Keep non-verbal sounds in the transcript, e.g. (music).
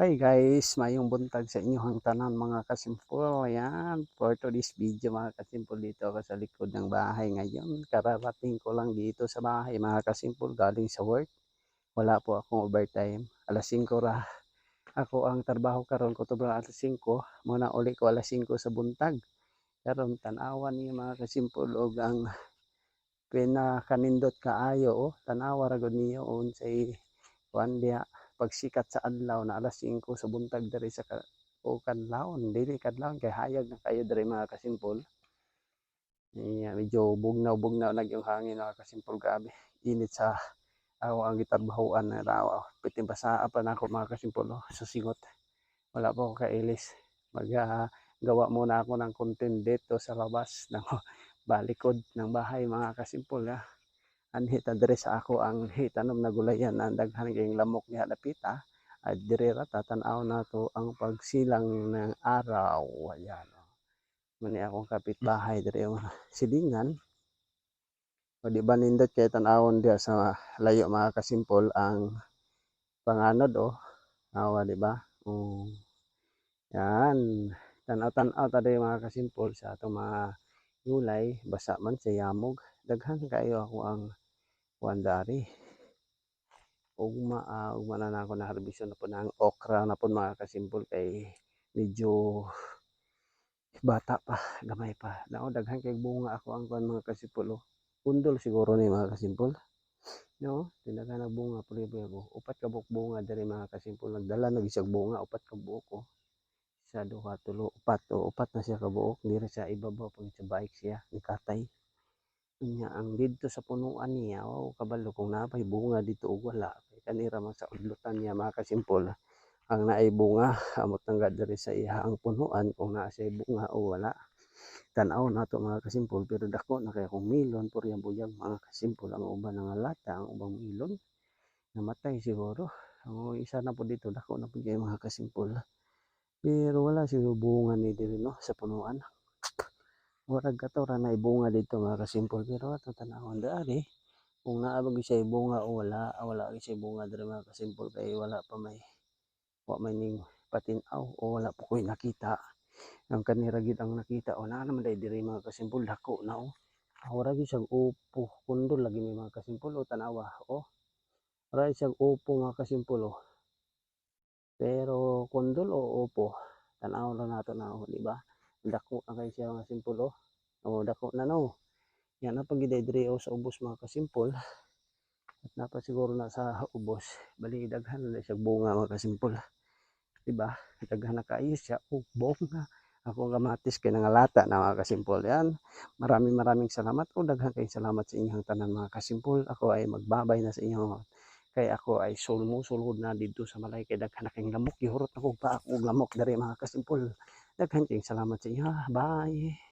Hi guys, mayong buntag sa inyong tanan mga kasimpol. Ayan, for today's video mga kasimpol dito ako sa likod ng bahay ngayon. Kararating ko lang dito sa bahay mga kasimpol galing sa work. Wala po akong overtime. Alas 5 ra. Ako ang trabaho karon ko to alas 5. Muna uli ko alas 5 sa buntag. Karon tanawan niyo mga kasimpol og ang pinakanindot kaayo oh. Tanawa ra gud niyo unsay kuan diha pagsikat sa adlaw na alas 5 sa buntag diri sa ka, o kadlawon dili kadlawon kay hayag na kayo diri mga kasimpol. Yeah, medyo bugnaw-bugnaw na yung hangin mga kasimpol. Grabe init sa ako ang gitrabahoan na raw. Pitin basa pa na ako mga kasimpol oh, sa singot? Wala pa ako kailis. Mag uh, gawa muna ako ng content dito sa labas (laughs) ng balikod ng bahay mga kasimpol ha anhi ta dire sa ako ang hitanom na gulayan ang daghan kayong lamok niya lapita? At dire ra tatanaw nato ang pagsilang ng araw. Ayan mani akong kapitbahay dire yung silingan. O di ba nindot kay tanawon dia sa layo mga kasimpol ang panganod oh. Awa di ba? Um, yan tanaw-tanaw ta mga kasimpol sa atong mga gulay. Basa man sa yamog. Daghan kayo ako ang wandari ugma uh, ugma na na ako na harbisyon na po ng okra na po mga kasimpol kay medyo bata pa gamay pa. Nao daghan kay bunga ako ang kuan mga kasimpol oh. undol siguro ni mga kasimpol no tinaga na bunga puli ko upat ka buok bunga diri mga kasimpol nagdala na gisag bunga upat ka buok ko sa duha tulo upat o upat na siya ka buok diri sa ibabaw pag sa bike siya ni katay Nya ang didto sa punuan niya, wow, kabalo kung napay bunga dito og wala. Kay kanira man sa udlutan niya mga kasimpol. Ang naay bunga, (laughs) amot nga diri sa iha ang punuan kung naa siya bunga o wala. Tanaw na to mga kasimpol pero dako na kay kung milon por yang buyag mga kasimpol ang uban nga lata ang ubang milon. Namatay siguro. Ang isa na po dito dako na po mga kasimpol. Pero wala siguro bunga ni diri no sa punuan murag kato ra na ibunga dito mga kasimpol pero ato tanawon dari kung naabag siya ibunga o wala wala siya ibunga diri mga kasimpol kay wala pa may wa may ning patinaw o wala pa koy nakita. Ang kanira gid ang nakita o naa naman diri mga kasimpol dako na o. Ora gyud siyang upo kundol lagi may mga kasimpol o tanawa o. Ora siyang upo mga kasimpol o. Pero kundol o upo tanaw lang nato na o di ba dako ang kay siya mga simpol oh. Oh, dako na no. Yan na pag diri oh, sa ubos mga kasimpol. At napa siguro na sa ubos. Bali daghan na siya bunga mga kasimpol. Diba? Daghan na kayo siya. Oh, bunga. Ako kamatis kay nangalata na mga kasimpol. Yan. Maraming maraming salamat. Oh, daghan kay salamat sa inyong tanan mga kasimpol. Ako ay magbabay na sa inyo kay ako ay sulmo sulod na dito sa malay. Kay daghan na kayong lamok. Gihurot ako pa ako lamok dari mga kasimpol. Daghan kayong salamat sa inyo bye